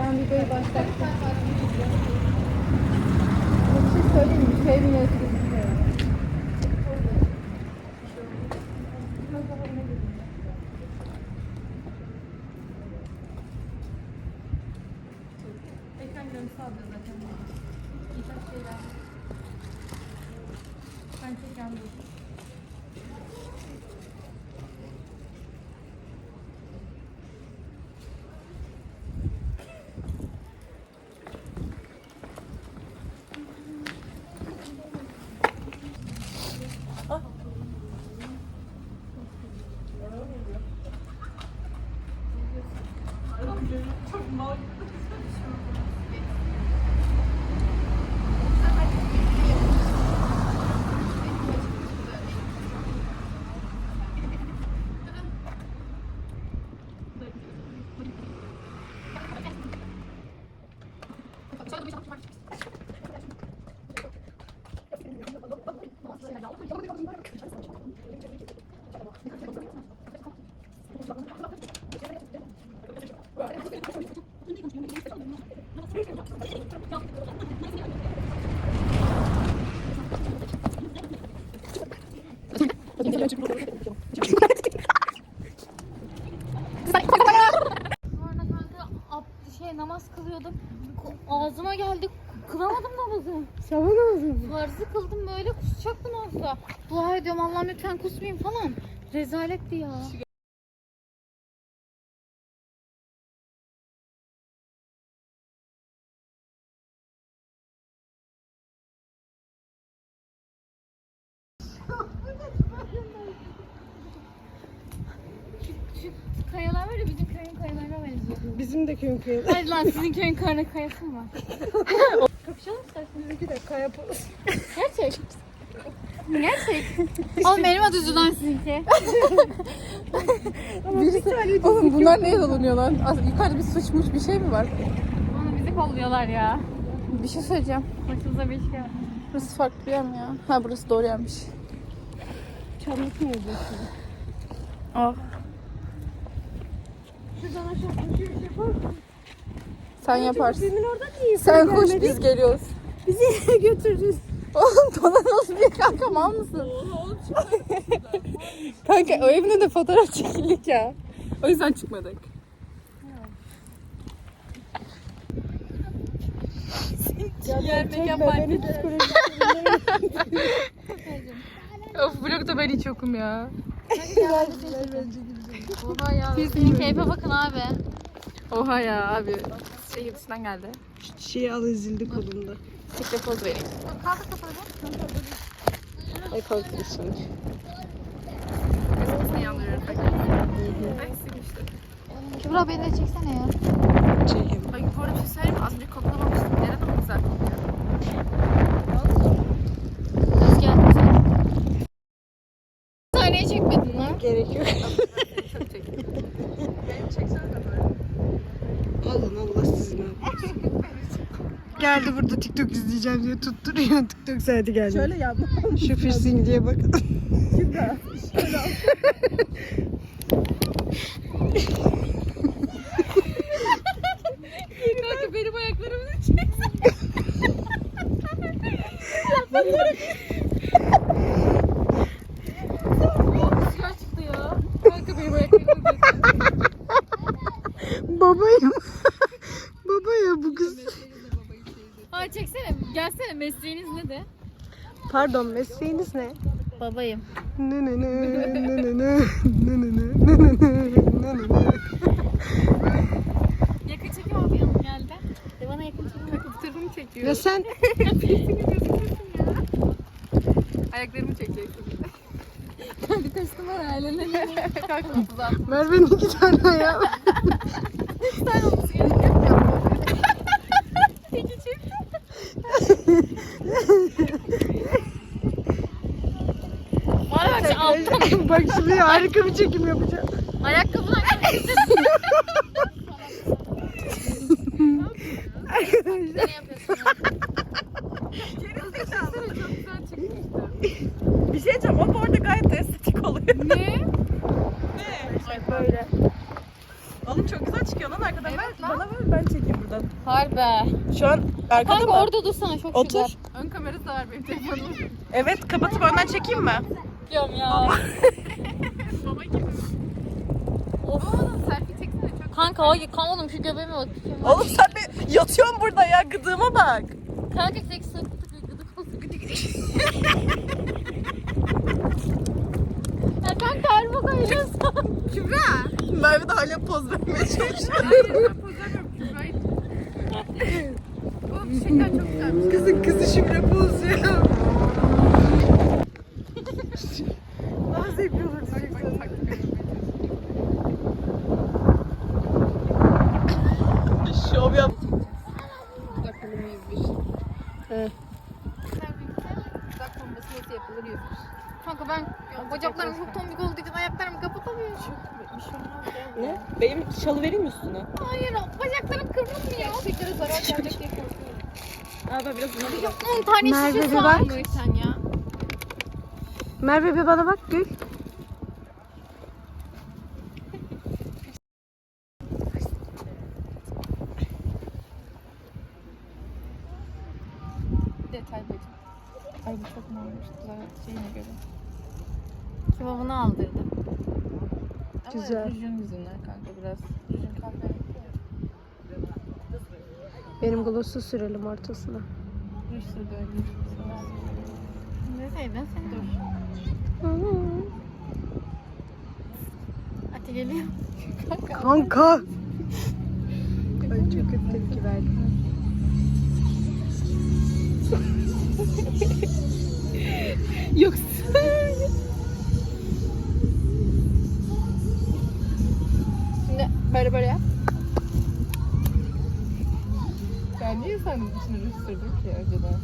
Ben videoyu başlattım. Bir şey söyleyeyim mi? Şey mi Sonra kanka ab- şey namaz kılıyordum. Ko- Ağzıma geldi. Kılamadım namazı. Sabah namazı mı? Farzı kıldım böyle kusacaktım az da. Dua ediyorum Allah'ım lütfen kusmayayım falan. Rezaletti ya. Şu, şu kayalar var ya bizim köyün kayalarına benziyor. Bizim de köyün köyü. Hadi lan sizin köyün kayna kayası mı var? Kapışalım istersen. Bizimki de kaya yapılır. Gerçek. Gerçek. Oğlum benim adı Züdan sizinki. Birisi, oğlum bunlar neye dolanıyor lan? Az- Yukarıda bir sıçmış bir şey mi var? Onu bizi kolluyorlar ya. Bir şey söyleyeceğim. Başımıza bir iş geldi. Burası farklı bir yer mi ya? Ha burası doğru yermiş. Çamlık mı yazıyorsun? Ah. Şuradan aşağı koşuyor şey yapar mısın? Sen yaparsın. Demin orada niye Sen koş biz geliyoruz. Bizi götürürüz. Oğlum dolanalım diye kanka mal mısın? kanka o evine de fotoğraf çekildik ya. O yüzden çıkmadık. Beni psikolojik Of blokta ben hiç yokum ya. Oha ya. Senin keyfe bakın abi. Oha ya abi. Şey yurtsundan geldi. Çiçeği al ezildi kolumda. Sikre poz vereyim. Kaldır kafanı. Ay yandırıyorum. Ay sıkmıştı. Kübra beni de çeksene ya. Çekeyim. Ay bu arada bir şey söyleyeyim mi? Az önce koklamamıştım. Neden ama güzel kokuyor. Sen? Sahneye çekmedin lan. Gerek yok. Çok çektim. Benim çeksene de böyle. Alın Allah sizi ne yapıyorsun? Geldi burada TikTok izleyeceğim diye tutturuyor. TikTok saati geldi. Şöyle yapma. Şu piercing diye bakın. Kanka Pardon mesleğiniz ne? Babayım. Yakın çekim okuyalım geldi. De bana yakın çekim takıp tırmını çekiyor. Ya sen Ayaklarımı çekeceksin. Kendi testim var ailenin. Kalkma Merve'nin iki tane ayağı. var. Harika bir çekim yapacağım. ayakkabılar. Arkadaşlar. ne yapıyorsun? Bir şey diyeceğim ama orada gayet estetik oluyor. Ne? Böyle. Oğlum çok güzel çıkıyor lan arkadan. ver, bana ver ben çekeyim buradan. Harbi. Şu an arkada Kanka mı? orada dursana çok Otur. güzel. Ön kamerası var benim telefonum. Evet kapatıp önden çekeyim mi? Diyorum ya. Baba gibi. Of. Selfie çeksene çok. Kanka hayır kan oğlum şu göbeğime bak. Oğlum sen de yatıyorsun burada ya gıdığıma bak. Kanka tek sık gıdık olsun gıdık. Ya kanka harbi koyuyorsun. Kübra. Merve de hala poz vermeye çalışıyor. Hayır ben poz vermiyorum. Kübra'yı. Bu şeker çok güzelmiş. Kızın kızı şimdi poz ya. Daha zevkli olur diyecek Bak, taktik ediyorum. Şov yap. Dudak bölümü yüzmüş. Evet. Dudak bombası nasıl yapılır yüzmüş. Kanka ben bacaklarım çok tombik olduğu için ayaklarımı kapatamıyorum. Ne? Benim şalı vereyim mi üstüne? Hayır bacaklarım kıvrılmıyor. Çiçeklere zarar gelecek diye korkuyorum. Aa ben biraz bunu Ya 10 tane Merve şişesi bir bak. sen ya. Merve bir bana bak gül. Detay bacım. Ay bu çok? Zaten şeyine göre. Kebabını aldırdı. Güzel. rujun yüzünden kanka biraz. Rujun kahve. Benim glossu sürelim ortasına. Ruj sürdü öyle. Neredeydin sen? Dur. Ati geliyor. Kanka. Ay çok kötü tepki verdim. Yok. böyle böyle yap. Ya niye sen içine ruj sürdün ki önceden?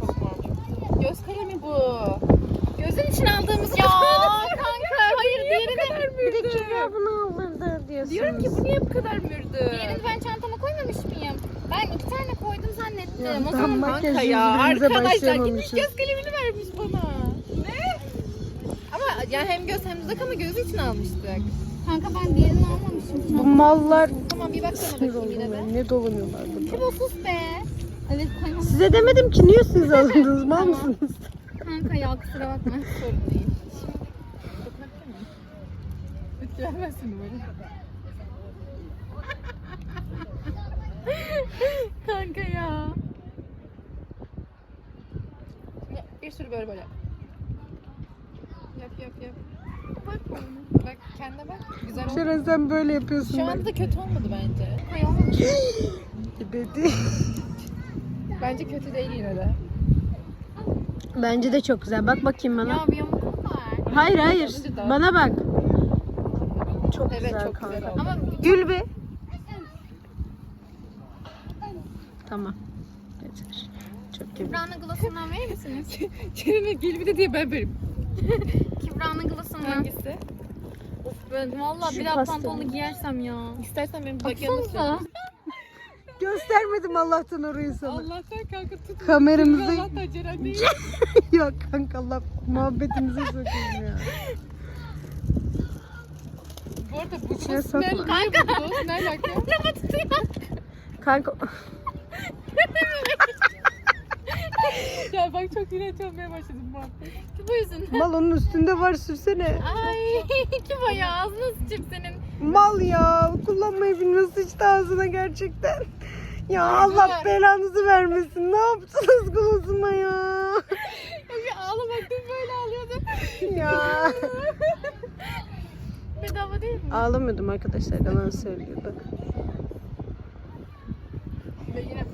Çok var çok. Göz kalemi bu. Gözün için aldığımız Ya kanka hayır diğeri de. Bir de Kübra bunu aldırdı diyorsunuz. Diyorum ki bu niye bu kadar mürdü? Diğerini ben çantama koymamış mıyım? Ben iki tane koydum zannettim. O Tam zaman Kanka ya arkadaşlar gitmiş başlayamamışız. göz kalemini vermiş bana. Ne? Ama yani hem göz hem dudak ama gözü için almıştık. kanka ben diğerini almamışım. Bu mallar Tamam bir baksana sinir bakayım yine de. Ne dolanıyorlar burada. Kim o sus be? Evet koymamışım. Size demedim ki niye siz alındınız mal mısınız? Kanka ya kusura bakma. Sorun değil. Dokunabilir miyim? Etkilenmezsin umarım. kanka ya. Şimdi bir sürü böyle böyle. Yap yap. Bak bana. Bak kendine bak. Güzel oldu. Şeren sen böyle yapıyorsun. Şu anda kötü olmadı bence. Koyamamış. Dedi. Bence kötü değil yine de. Bence de çok güzel. Bak bakayım bana. ya bir yamukluk var. Hayır hayır. Bana bak. Çok Evet güzel çok kanka. güzel oldu. Ama Gül be. Tamam. Yeter. Çok güzel. Kibra'nın glosundan verir misiniz? Kerem'e gel bir de diye ben verim. Kibra'nın glosundan. Hangisi? Of ben valla Şu bir daha pantolonu giyersem ya. İstersen benim bak yanına Baksanıza. Göstermedim Allah'tan orayı sana. Allah'tan kanka tut. Kameramızda Allah'tan Ceren değil. yok kanka Allah muhabbetimize sokayım ya. Bu arada bu İçine sos ne, sokma. ne, sos ne alaka? Kanka ya bak çok iğrenç olmaya başladım muhabbet. Bu yüzünden. mal onun üstünde var sürsene. Ay Kiba ya ağzına sıçayım senin. Mal ya kullanmayı bilmiyor sıçtı ağzına gerçekten. Ya Allah belanızı vermesin. Ne yaptınız glosuma ya? Ya ağlamaktım böyle ağlıyordum. ya. Bedava değil mi? Ağlamıyordum arkadaşlar yalan söylüyordu. Yine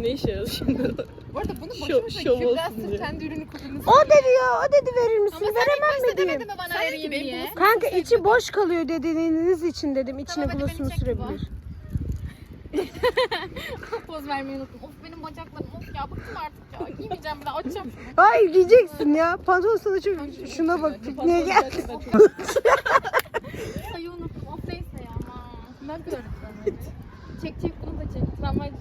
Ne işe yarıyor şimdi? Bu arada bunu boşu boşuna şov olsun diye. kendi ürünü kullanırsın. O dedi ya o dedi verir misin? Ama sen ilk Veremem başta mi diyeyim. demedin mi bana vereyim diye? Kanka içi boş kalıyor dediğiniz için dedim. İçine Tamam, hadi beni çek sürebilir. Poz vermeyi unuttum. Of benim bacaklarım of ya bıktım artık ya. Giymeyeceğim bir daha açacağım şunu. Hayır giyeceksin ya. Pantolon sana çok... Şuna bak pikniğe gel. Sayı unuttum. Of neyse ya. Ne kadar lütfen. Çek çek bunu da çek. Tramvaycı.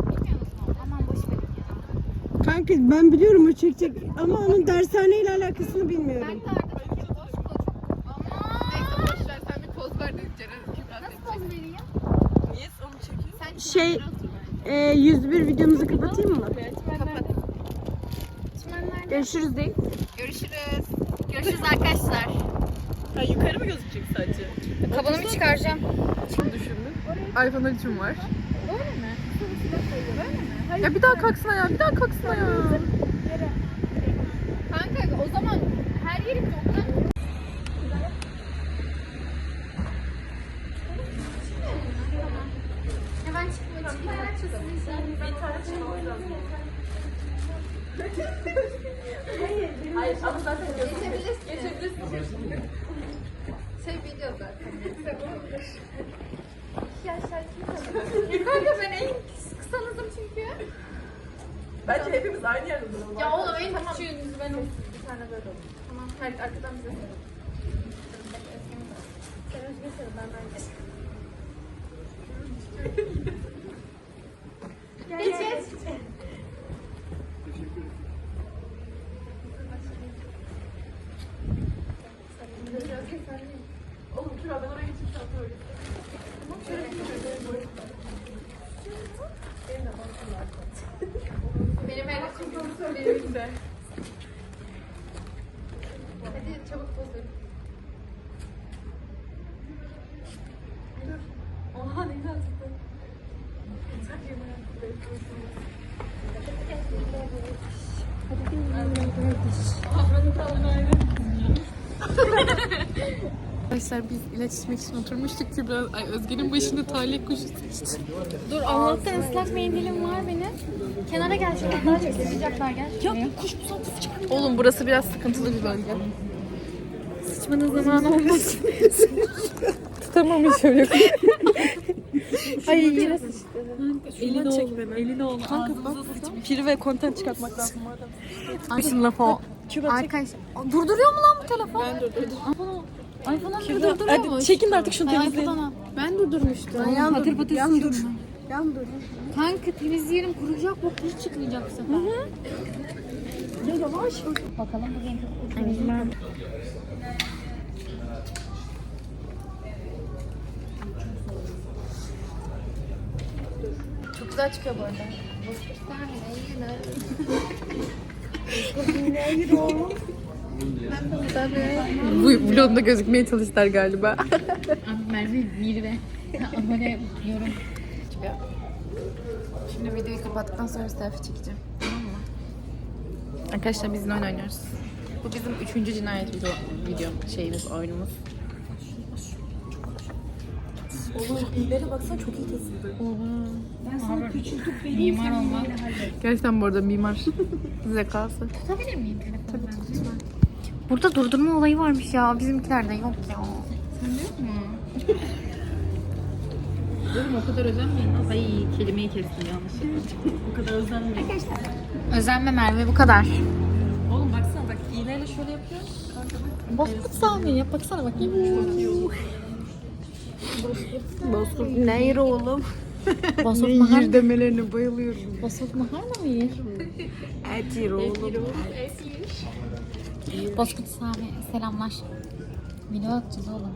Bilmiyor musun? Aman boş ver ya. Kanka ben biliyorum o çekecek ama onun dershaneyle alakasını bilmiyorum. Şey e, 101 videomuzu kapatayım mı? Görüşürüz değil. Görüşürüz. Görüşürüz arkadaşlar. Ha, yukarı mı gözükecek sadece? Kabanımı çıkaracağım. Şimdi düşündüm. iPhone 13'üm var. Ya bir daha kalksana ya, bir daha kalksana ya. Kanka o zaman her yerim topla. Hemen çıkmak için. Şey video zaten. Kanka ben en kısanızım çünkü. Bence hepimiz aynı yerde duralım. Ya oğlum en küçüğünüz ben olsun. Bir tane böyle olsun. Tamam. Her arkadan bize. Sen Özgür sarıl ben ben. Geç geç. Oğlum Kübra ben oraya geçeyim sen sonra git. Benim. Hadi çabuk poz. Oha ne güzel çıktı. Arkadaşlar biz ilaç içmek için oturmuştuk Kübra. Ay Özge'nin başında talih kuşu sıçtı. Dur Allah'tan ıslak mendilim var benim. Kenara gel şuradan daha çok sıcaklar gel. Ya kuş bu saatte sıcak. Oğlum burası biraz sıkıntılı bir bölge. Sıçmanın zamanı olmasın. Tutamamış öyle. Ay yine Elini çek beni. Elini ol. Kanka bak piri ve content çıkartmak lazım madem. Lafı o. Arkadaş durduruyor mu lan bu telefon? Ben durdurdum. iPhone iPhone'u mu durduruyor mu? Hadi çekin de artık şunu Ay, temizleyin. iPhone'a. Ben durdurmuştum. Yan patır patır yan dur. Yan dur. Kanka temizleyelim kuruyacak bok hiç çıkmayacak bu sefer. Ya yavaş. Bakalım bugün Çok güzel çıkıyor bu arada. Bu vlogda gözükmeye çalıştılar galiba. Merve bir ve abone yorum. Şimdi videoyu kapattıktan sonra selfie çekeceğim. Tamam mı? Arkadaşlar biz yine oyun oynuyoruz. Bu bizim üçüncü cinayet video, video şeyimiz, oyunumuz. Mimar olmak. Gerçekten bu arada mimar zekası. Tutabilir miyim telefondan? Tabii Burada durdurma olayı varmış ya. Bizimkilerde yok ya. Oğlum o kadar özenmeyin. Ay kelimeyi kestim yanlışlıkla. o kadar özenmeyin. Özenme Merve bu kadar. Oğlum baksana bak iğneyle şöyle yapıyor. Bozkurt sahne yap baksana bakayım. Bozkurt nehir oğlum. Bozkurt Nehir mahalle. demelerine bayılıyorum. Bozkurt mahalle mi yer? Etir oğlum. Bozkurt sahne selamlar. Video atacağız oğlum.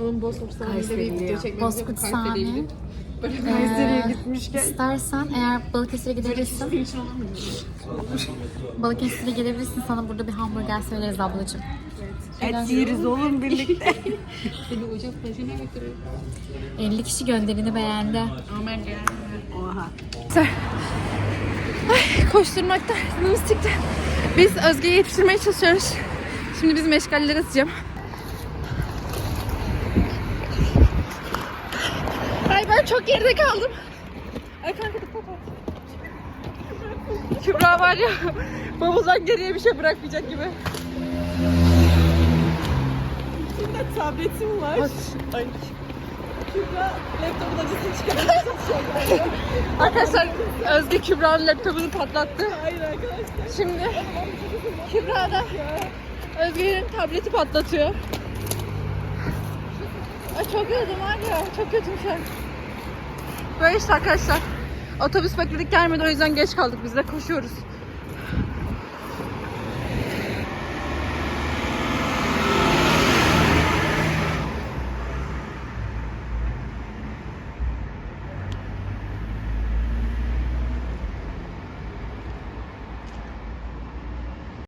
Oğlum Bozkurt sahnede bir video çekmemiz yok. Bozkurt sahne. Kayseri'ye Ee, gitmişken. İstersen eğer Balıkesir'e gidebilirsin. Balıkesir'e gelebilirsin. Sana burada bir hamburger söyleriz ablacığım. Et yeriz oğlum birlikte. Seni ocak başına götürüyor. 50 kişi gönderini beğendi. Aman ya. Oha. Koşturmakta canımız çıktı. Biz Özge'yi yetiştirmeye çalışıyoruz. Şimdi biz meşgalleri atacağım. Ay ben çok geride kaldım. Ay kanka. Kübra var ya bavuldan geriye bir şey bırakmayacak gibi. Şimdi tabletim var. Ay. Kübra laptopun acısını çıkarmaya çalışıyor. Arkadaşlar Özge Kübra'nın laptopunu patlattı. Hayır arkadaşlar. Şimdi Kübra da Özge'nin tableti patlatıyor. Ay çok yoruldum var ya. Çok kötü bir şey. Böyle işte arkadaşlar. Otobüs bekledik gelmedi o yüzden geç kaldık biz de koşuyoruz.